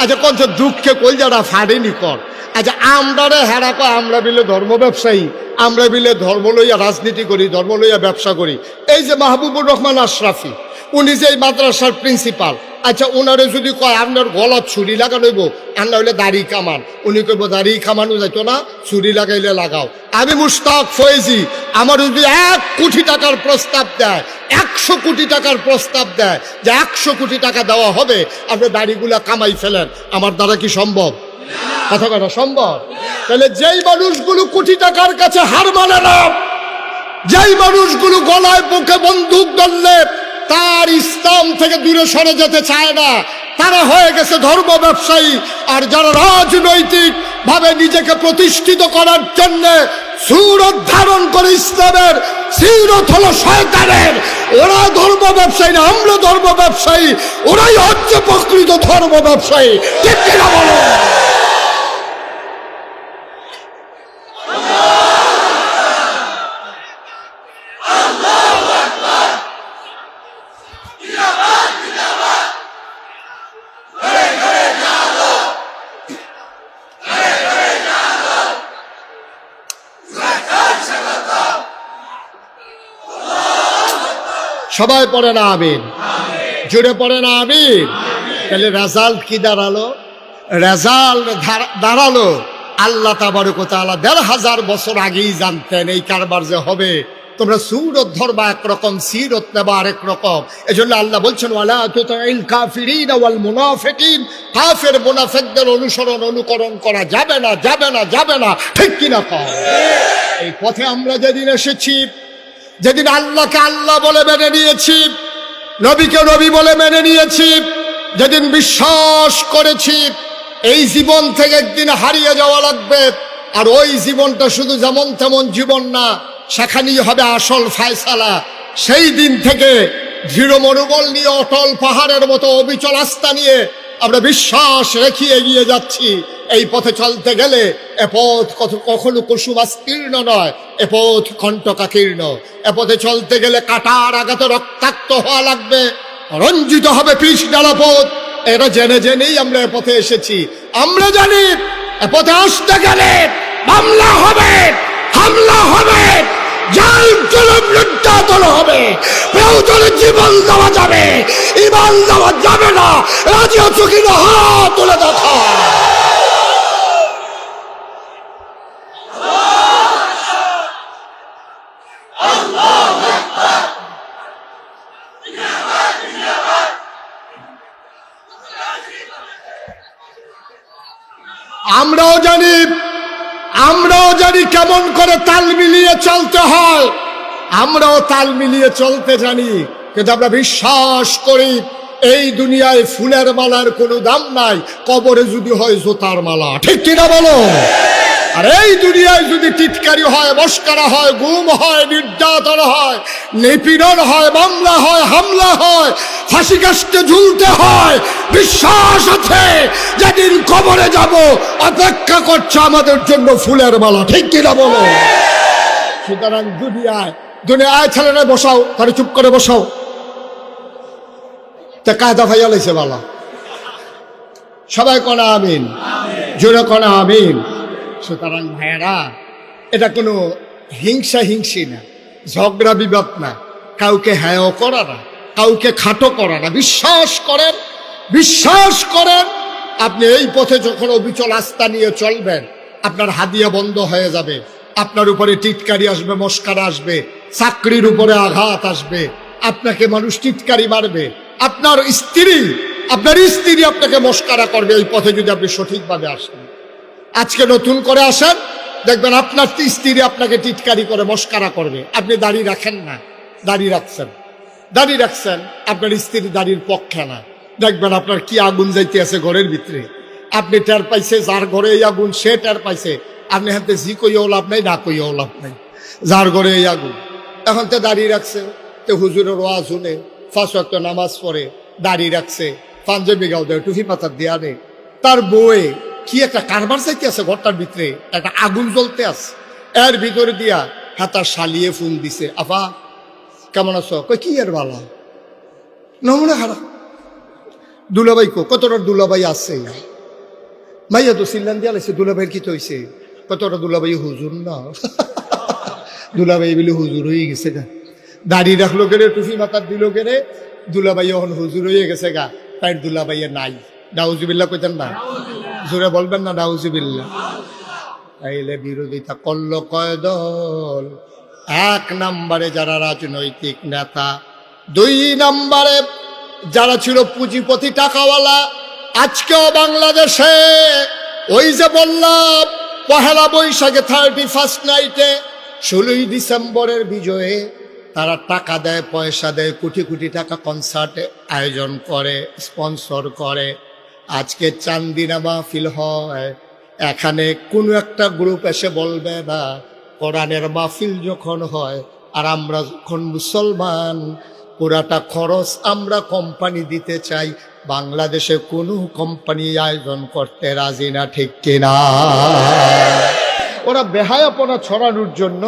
আচ্ছা কঞ্চ দুঃখে কই যারা ফাড়েনি, কর। আচ্ছা আমরা রে হেরা কয়, আমরা বিলে ধর্ম ব্যবসায়ী, আমরা বিলে ধর্ম লইয়া রাজনীতি করি, ধর্ম লইয়া ব্যবসা করি। এই যে মাহবুবুর রহমান আশরাফি উনি যে মাদ্রাসার প্রিন্সিপাল আচ্ছা ওনারে যদি কয়, আপনার গলত ছুরি লাগানোইব আর না হইলে দাড়ি কামান। উনি কইব, দাড়ি কামানো যাইতো না, ছুরি লাগাইলে লাগাও। আমি মুস্তাক ফয়েজি, আমার যদি এক কোটি টাকার প্রস্তাব দেয়, একশো কোটি টাকার প্রস্তাব দেয় যে একশো কোটি টাকা দেওয়া হবে, আপনি দাড়িগুলা কামাই ফেলেন। আমার দ্বারা কি সম্ভব? কথা কথা সম্ভব? তাহলে যেই মানুষগুলো কোটি টাকার কাছে হার মানে না, যেই মানুষগুলো গলায় বুকে বন্দুক ধরলে তার ইসলাম থেকে দূরে সরে যেতে চায় না। তারা হয়ে গেছে ধর্ম ব্যবসায়ী। আর যারা রাজনৈতিক ভাবে নিজেকে প্রতিষ্ঠিত করার জন্য ধারণ করে ইসলামের, সিরত হলো শয়তানের। ওরা ধর্ম ব্যবসায়ী না, আমরা ধর্ম ব্যবসায়ী। ওরাই হচ্ছে প্রকৃত ধর্ম ব্যবসায়ী। ঠিক কিনা বলো? সবাই পড়ে না, আমিন। জুড়ে পড়ে না, আমিন। তাহলে রেজাল্ট কি দাঁড়াল? রেজাল্ট দাঁড়াল। আল্লাহ তাবারকতালা দেড় হাজার বছর আগেই জানতেন এই কারবার যে হবে। তোমরা সুরত ধরবা একরকম, সিরত নেবা আরেক রকম। এজন্য আল্লাহ বলছেন কাফের মুনাফিকদের অনুসরণ, অনুকরণ করা যাবে না যাবে না যাবে না। ঠিক কিনা কম? এই পথে আমরা যেদিন এসেছি যেদিন আল্লাহকে আল্লাহ বলে মেনে নিয়েছি, নবীকে নবী বলে মেনে নিয়েছি, যেদিন বিশ্বাস করেছি, এই জীবন থেকে একদিন হারিয়ে যাওয়া লাগবে। আর ওই জীবনটা শুধু যেমন তেমন জীবন না, সেখানেই হবে আসল ফায়সালা। সেই দিন থেকে দৃঢ় মনোবল নিয়ে অটল পাহাড়ের মতো অবিচল আস্থা নিয়ে আমরা বিশ্বাস রেখে এগিয়ে যাচ্ছি। এই পথে চলতে গেলে এ পথ কখনো কুসুমাস্তীর্ণ নয়, এ পথ কণ্টকাকীর্ণ এ পথে চলতে গেলে কাটার আঘাতে রক্তাক্ত হওয়া লাগবে। রঞ্জিত হবে পিস ডালা পথ। এটা জেনে জেনেই আমরা এ পথে এসেছি। আমরা জানি এ পথে আসতে গেলে মামলা হবে, হামলা হবে হবে। জীবন দেওয়া যাবে, ইমান দেওয়া যাবে না। রাজি তুলে দেখা আমরাও জানি, আমরাও জানি কেমন করে তাল মিলিয়ে চলতে হয়। আমরাও তাল মিলিয়ে চলতে জানি, কিন্তু আমরা বিশ্বাস করি এই দুনিয়ায় ফুলের মালার কোনো দাম নাই, কবরে যদি হয় জোতার মালা। ঠিক কিনা বলো? আর এই দুনিয়ায় যদি টিটকারি হয় মস্কারা হয় গুম হয় নির্যাতন হয় নিপীড়ন হয় মামলা হয় হামলা হয় ফাঁসি কাশতে ঝুলতে হয় বিশ্বাস আছে যেদিন কবরে যাব অপেক্ষা করছে আমাদের জন্য ফুলের মালা ঠিক কিনা বলো? সুতরাং দুনিয়ায় দুনিয়ায় ছেলেরা বসাও তাহলে চুপ করে বসাও। তা কায়দা ভাইয়া লাইছে বালা। সবাই কনা আমিন। জোরে কনা আমিন। সুতরাং ভাইয়েরা, এটা কোনো হিংসা হিংসি না, ঝগড়া বিবাদ না, কাউকে হ্যাঁ করা না, কাউকে খাটো করা না, বিশ্বাস করেন বিশ্বাস করেন, আপনি এই পথে যখন অবিচল আস্থা নিয়ে চলবেন, আপনার হাদিয়া বন্ধ হয়ে যাবে, আপনার উপরে টিটকারি আসবে, মস্কারা আসবে, চাকরির উপরে আঘাত আসবে, আপনাকে মানুষ টিটকারি মারবে, আপনার স্ত্রী আপনার স্ত্রী আপনাকে মস্কারা করবে, এই পথে যদি আপনি সঠিকভাবে আসেন। আজকে নতুন করে আসেন, দেখবেন আপনার স্ত্রী আপনাকে টিটকারি করে, মস্কারা করবে। আপনি দাড়ি রাখেন না, দাড়ি রাখছেন। দাড়ি রাখছেন, আপনার স্ত্রী দাড়ির পক্ষে না। দেখবেন আপনার কি আগুন যাইতে আছে ঘরের ভিতরে। আপনি টের পাইছে, যার ঘরে এই আগুন, সে টের পাইছে। আপনি হাতে জি কইও লাভ নাই, না কইও লাভ নাই। যার ঘরে এই আগুন। এখন তো দাঁড়িয়ে রাখছে, তো হুজুরের ওয়াজ শুনে ফার্স্ট একটা নামাজ পড়ে দাঁড়িয়ে রাখছে, পাঞ্জাবি গাও দেয় টুফি পাতার দেয়া নেই। তার বউয়ে কি একটা কারবার চাইতে আছে ঘরটার ভিতরে? একটা আগুন জ্বলতে আছে। এর ভিতরে দিয়া হাতার শালিয়ে ফুল দিছে। আফা, কেমন আছো? কই, কি এর বালা? নমুনা খারাপ দুলাবাই কো, কতটা দুলাবাই আছে? মাইয়া তো সিল্লান দিয়া লাগছে দুলাভাইয়ের কি তৈছে? কতটা দুলাভাই হুজুর না? দুলাভাই বলে হুজুর হয়ে গেছে গা। দাড়ি রাখল কেড়ে টুফি মাথার দিল কেড়ে দুলাবাই এখন হুজুর হয়ে গেছে গা। তাই দুলাভাইয়ে নাই। ডাউজুবিল্লা কইতেন না? জোরে বলবেন না ডাউজুবিল্লা তাইলে বিরোধিতা করল কয় দল? এক নম্বরে যারা রাজনৈতিক নেতা, দুই নম্বরে যারা ছিল পুঁজিপতি টাকাওয়ালা, আজকেও বাংলাদেশে ওই যে বললাম, পহেলা বৈশাখে থার্টি ফার্স্ট নাইটে ষোলোই ডিসেম্বরের বিজয়ে তারা টাকা দেয়, পয়সা দেয়, কোটি কোটি টাকা কনসার্টে আয়োজন করে স্পন্সর করে। আজকে চান্দিনা মাহফিল হয়। এখানে কোনো একটা গ্রুপ এসে বলবে না কোরআনের মাহফিল যখন হয় আর আমরা যখন মুসলমান, পুরাটা খরচ আমরা কোম্পানি দিতে চাই, বাংলাদেশে কোনো কোম্পানি আয়োজন করতে রাজি না, ঠিক কিনা? ওরা বেহায়াপনা ছড়ানোর জন্য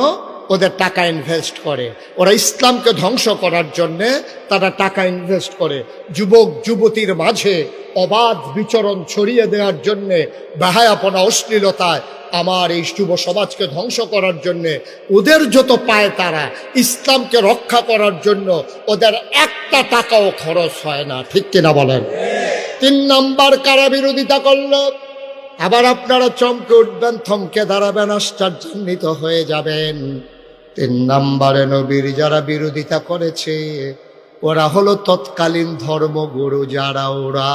ওদের টাকা ইনভেস্ট করে। ওরা ইসলামকে ধ্বংস করার জন্যে তারা টাকা ইনভেস্ট করে। যুবক, যুবতীর মাঝে অবাধ বিচরণ ছড়িয়ে দেওয়ার জন্যে, বেহায়াপনা, অশ্লীলতায় আমার এই যুব সমাজকে ধ্বংস করার জন্যে ওদের যত পায় তারা, ইসলামকে রক্ষা করার জন্য ওদের একটা টাকাও খরচ হয় না। ঠিক কিনা বলেন? তিন নাম্বার কারা বিরোধিতা করল? আবার আপনারা চমকে উঠবেন, থমকে দাঁড়াবেন, আশ্চর্যান্বিত হয়ে যাবেন। তিন নম্বরে নবীর যারা বিরোধিতা করেছে, ওরা হলো তৎকালীন ধর্মগুরু যারা, ওরা।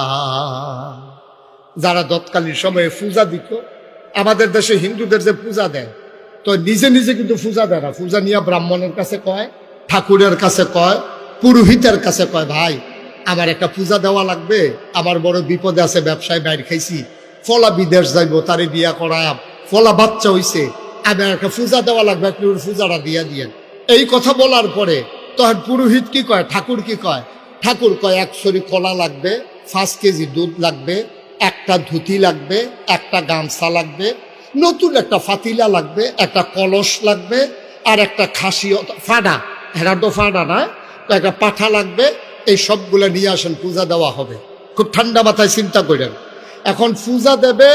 যারা তৎকালীন সময়ে পূজা দিত, আমাদের দেশে হিন্দুদের যে পূজা দেয়, তো নিজে নিজে কিন্তু পূজা দেয় না। পূজা নিয়ে ব্রাহ্মণের কাছে কয়, ঠাকুরের কাছে কয়, পুরোহিতের কাছে কয়, ভাই, আমার একটা পূজা দেওয়া লাগবে, আমার বড় বিপদে আছে, ব্যবসায় বাইর খাইছি। ফলা বিদেশ যাইব, তারে বিয়া করায়াম ফলা বাচ্চা হইছে আমার একটা পূজা দেওয়া লাগবে, আপনি ওর পূজাটা দিয়া দিয়েন। এই কথা বলার পরে তখন পুরোহিত কি কয়, ঠাকুর কি কয়? ঠাকুর কয়, এক ছড়ি কলা লাগবে, পাঁচ কেজি দুধ লাগবে, একটা ধুতি লাগবে, একটা গামছা লাগবে, নতুন একটা ফাতিলা লাগবে, একটা কলস লাগবে, আর একটা খাসি ফাডা, হেরা ফাডা না, একটা পাঠা লাগবে, এই সবগুলো নিয়ে আসেন, পূজা দেওয়া হবে। খুব ঠান্ডা মাথায় চিন্তা করেন। এখন পূজা দেবে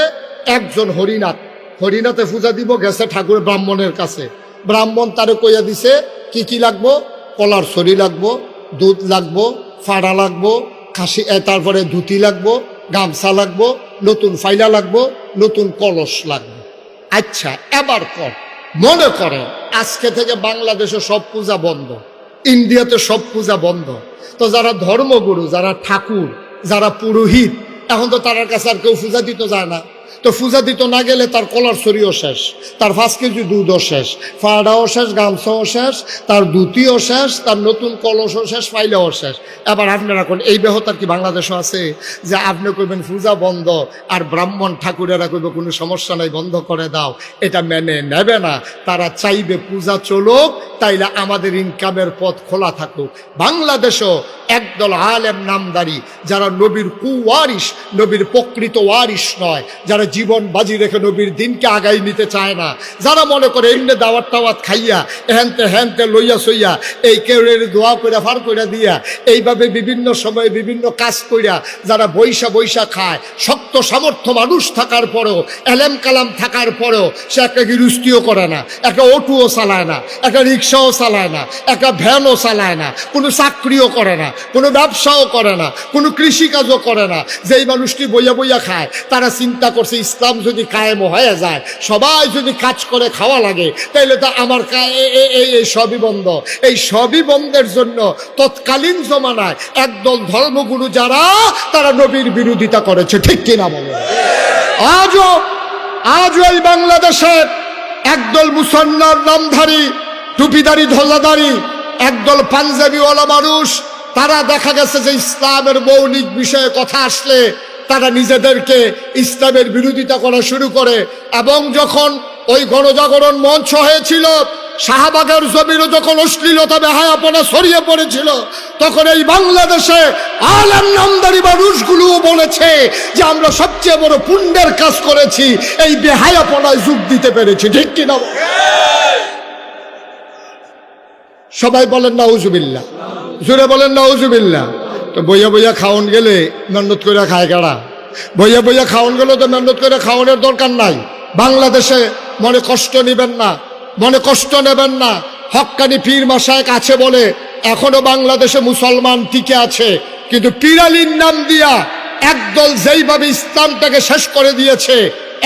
একজন হরিনাথ। হরিনাথে পূজা দিব, গেছে ঠাকুর ব্রাহ্মণের কাছে। ব্রাহ্মণ তারে কইয়া দিছে, কি কি লাগবো? কলার ছড়ি লাগবো, দুধ লাগবো, ফাড়া লাগবো, খাসি তারপরে ধুতি লাগবো, গামছা লাগবো, নতুন ফাইলা লাগবো, নতুন কলস লাগবে। আচ্ছা এবার কর। মনে করে, আজকে থেকে বাংলাদেশে সব পূজা বন্ধ, ইন্ডিয়াতে সব পূজা বন্ধ। তো যারা ধর্মগুরু, যারা ঠাকুর, যারা পুরোহিত, এখন তো তার কাছে আর কেউ পূজা দিতে যায় না। তো পূজা দিতে না গেলে তার কলার শরীরও শেষ, তার পাঁচ কেজি দুধও শেষ, ফাড়াও শেষ, গামছাও শেষ, তার দুতিও শেষ, তার নতুন কলসও শেষ, ফাইলেও শেষ। এবার আপনারা কোন এই বেহতার কি বাংলাদেশও আছে যে আপনি কইবেন পূজা বন্ধ আর ব্রাহ্মণ ঠাকুরেরা কইবে কোনো সমস্যা নাই, বন্ধ করে দাও। এটা মেনে নেবে না, তারা চাইবে পূজা চলুক, তাইলে আমাদের ইনকামের পথ খোলা থাকুক। বাংলাদেশও একদল আলেম নামদারি, যারা নবীর কুয়ারিস নবীর প্রকৃত ওয়ারিস নয়, যারা জীবন বাজি রেখে নবীর দিনকে আগাই নিতে চায় না। যারা মনে করে এমনি দাওয়াত টাওয়াত খাইয়া এহেনতে হেনতে লইয়া সইয়া, এই কেউ দোয়া করে ফার করে দিয়া, এইভাবে বিভিন্ন সময়ে বিভিন্ন কাজ কইরা যারা বৈশা বৈশা খায়, শক্ত সামর্থ্য মানুষ থাকার পরেও, এলেম কালাম থাকার পরেও, সে একটা গিরুস্তিও করে না একটা অটোও চালায় না একটা রিক্সাও চালায় না একটা ভ্যানও চালায় না, কোনো চাকরিও করে না, কোনো ব্যবসাও করে না, কোনো কৃষিকাজও করে না। যেই মানুষটি বইয়া বইয়া খায়, তারা চিন্তা করছে ইসলাম যদি কায়েম হয়ে যায়, সবাই যদি কাজ করে খাওয়া লাগে, তাইলে তো আমার এই সবই বন্ধ। এই সবই বন্ধের জন্য তৎকালীন জমানায় একদল ধর্মগুরু যারা, তারা নবীর বিরোধিতা করেছে, ঠিক কিনা বলে? আজও আজও এই বাংলাদেশের একদল মুসলমান নামধারী, টুপিদারি ধ্বজাদারি একদল পাঞ্জাবিওয়ালা মানুষ, তারা দেখা গেছে যে ইসলামের মৌলিক বিষয়ে কথা আসলে তারা নিজেদেরকে ইসলামের বিরোধিতা করা শুরু করে এবং যখন ওই গণজাগরণ মঞ্চ হয়েছিল, শাহবাগের জমিরও যখন অশ্লীলতা, বেহায়াপনা ছড়িয়ে পড়েছিল, তখন এই বাংলাদেশে আলেম নামদারি মানুষগুলোও বলেছে যে আমরা সবচেয়ে বড় পুণ্যের কাজ করেছি, এই বেহায়াপনায় যোগ দিতে পেরেছি। ঠিক কিনা সবাই বলেন নাউজুবিল্লা জোরে বলেন নাউজুবিল্লা তো বইয়া বইয়া খাওয়ান গেলে মেহনত করে খায় কারা বইয়া বইয়া খাওয়ান গেলে তো মেহনত করে খাওয়ানোর দরকার নাই। বাংলাদেশে মনে কষ্ট নেবেন না, মনে কষ্ট নেবেন না। হক্কানি পীর মাসায়ক আছে বলে এখনও বাংলাদেশে মুসলমান টিকে আছে। কিন্তু পিরালির নাম দিয়া একদল যেইভাবে ইসলামটাকে শেষ করে দিয়েছে,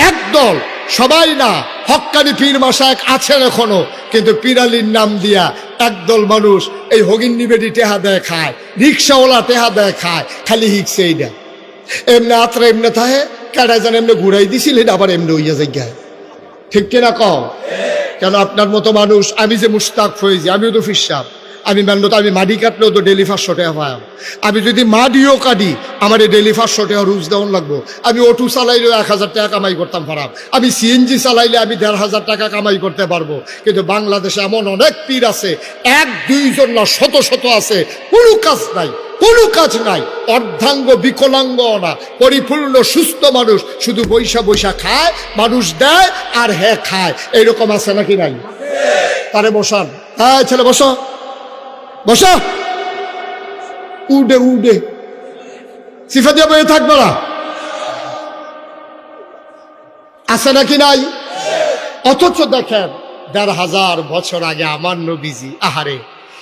একদল। সবাই না হক্কানি পীর মাসায়ক আছেন এখনও, কিন্তু পিরালির নাম দিয়া একদল মানুষ এই হগিন নিবেদি টেহা দেয় খায়, রিক্সাওয়ালা টেহা দেয় খায়, খালি হিকছে এইটা এমনি আত্রা এমনি থাহে কেডা যেন এমনি ঘুরাই দিছিল আবার এমনি হইয়া জায়গায় ঠিক কিনা কও? কেন আপনার মতো মানুষ, আমি যে মুস্তাক ফয়েজি আমিও তো ফিসাব আমি মানলো তো আমি মাটি কাটলেও তো ডেলি পাঁচশো টাকা পাই। আমি যদি মাটিও কাটি, আমার ডেলি পাঁচশো টাকা রুজ দেওয়ান লাগবো। আমি অটো চালাইলেও এক হাজার টাকা কামাই করতাম পারাম আমি সিএনজি চালাইলে আমি দেড় হাজার টাকা কামাই করতে পারব। কিন্তু বাংলাদেশে এমন অনেক পীর আছে, এক দুইজন না, শত শত আছে। কোনো কাজ নাই, কোনো কাজ নাই। অর্ধাঙ্গ, বিকলাঙ্গ না। পরিপূর্ণ, সুস্থ মানুষ। শুধু বৈশা বৈশা খায়, মানুষ দেয় আর হ্যাঁ খায়। এইরকম আছে নাকি নাই? তারে বসান। হ্যাঁ ছেলে, বসো। বসো। উডে উডে। সিফা দিয়ে বয়ে থাকবে না আছে নাকি নাই? অথচ দেখেন, দেড় হাজার বছর আগে আমার নবীজি, আহারে,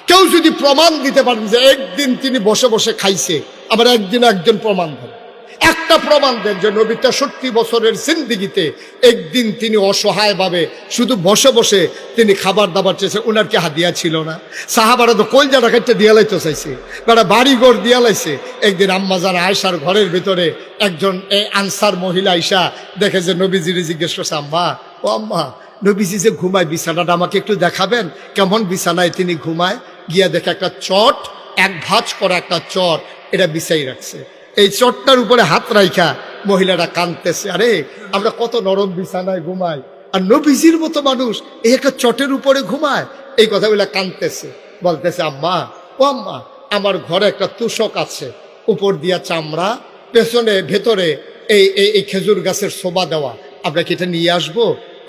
কেউ যদি প্রমাণ দিতে পারেন যে একদিন তিনি বসে বসে খাইছে, আবার একদিন একজন প্রমাণ দেন একটা প্রমাণ দেন যে নবী তেষট্টি বছরের জিন্দিগিতে একদিন তিনি অসহায়ভাবে শুধু বসে বসে তিনি খাবার দাবার চেয়েছে ওনার কি হাদিয়া ছিল না? সাহাবারা তো কলজাটা কেটে দিয়া লাইতে চাইছে। বাড়ি ঘর দিয়া লাইছে। একদিন আম্মাজার আয়সার ঘরের ভিতরে একজন আনসার মহিলা আইসা দেখে যে নবীজির জিজ্ঞেস করছে, আম্মা, ও আম্মা, নবীজি যে ঘুমায়, বিছানাটা আমাকে একটু দেখাবেন? কেমন বিছানায় তিনি ঘুমায়? গিয়া দেখে একটা চট, এক ভাঁজ করা একটা চট এটা বিছাই রাখছে। এই চটটার উপরে হাত রাইখা মহিলাটা কাঁদতেছে আরে আমরা কত নরম বিছানায় ঘুমাই। আর নবীজির মতো মানুষ, এই একটা চটের উপরে ঘুমায়, এই কথাগুলা কাঁদতেছে বলতেছে, আম্মা, ও আম্মা, আমার ঘরে একটা তুষক আছে, উপর দিয়া চামড়া, পেছনে, ভেতরে এই এই এই খেজুর গাছের শোভা দেওয়া, আমরা কি এটা নিয়ে আসব?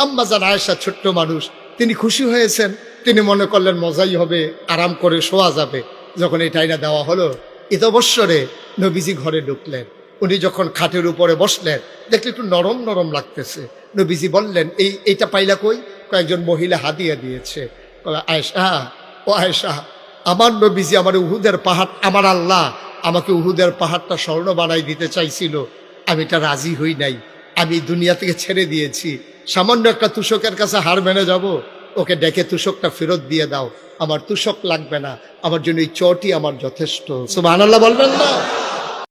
আম্মা জান আয়েশা, ছোট্ট মানুষ, তিনি খুশি হয়েছেন। তিনি মনে করলেন, মজাই হবে, আরাম করে শোয়া যাবে। যখন এটা আইনা দেওয়া হলো ইতবৎসরে নবীজি ঘরে ঢুকলেন। উনি যখন খাটের উপরে বসলেন, দেখলে একটু নরম নরম লাগতেছে। নবীজি বললেন, এই, এইটা পাইলা কই? কয়েকজন মহিলা হাদিয়া দিয়েছে। আয়েশা, ও আয়েশা, আমার নবীজি আমার উহুদের পাহাড়, আমার আল্লাহ আমাকে উহুদের পাহাড়টা স্বর্ণ বানাই দিতে চাইছিল। আমি এটা রাজি হই নাই। আমি দুনিয়া থেকে ছেড়ে দিয়েছি। সামান্য একটা তুষকের কাছে হার মেনে যাব। ওকে ডেকে তুষকটা ফেরত দিয়ে দাও। আমার তুষক লাগবে না। আমার জন্য এই চটি আমার যথেষ্ট। সুবহানাল্লাহ বলবেন না?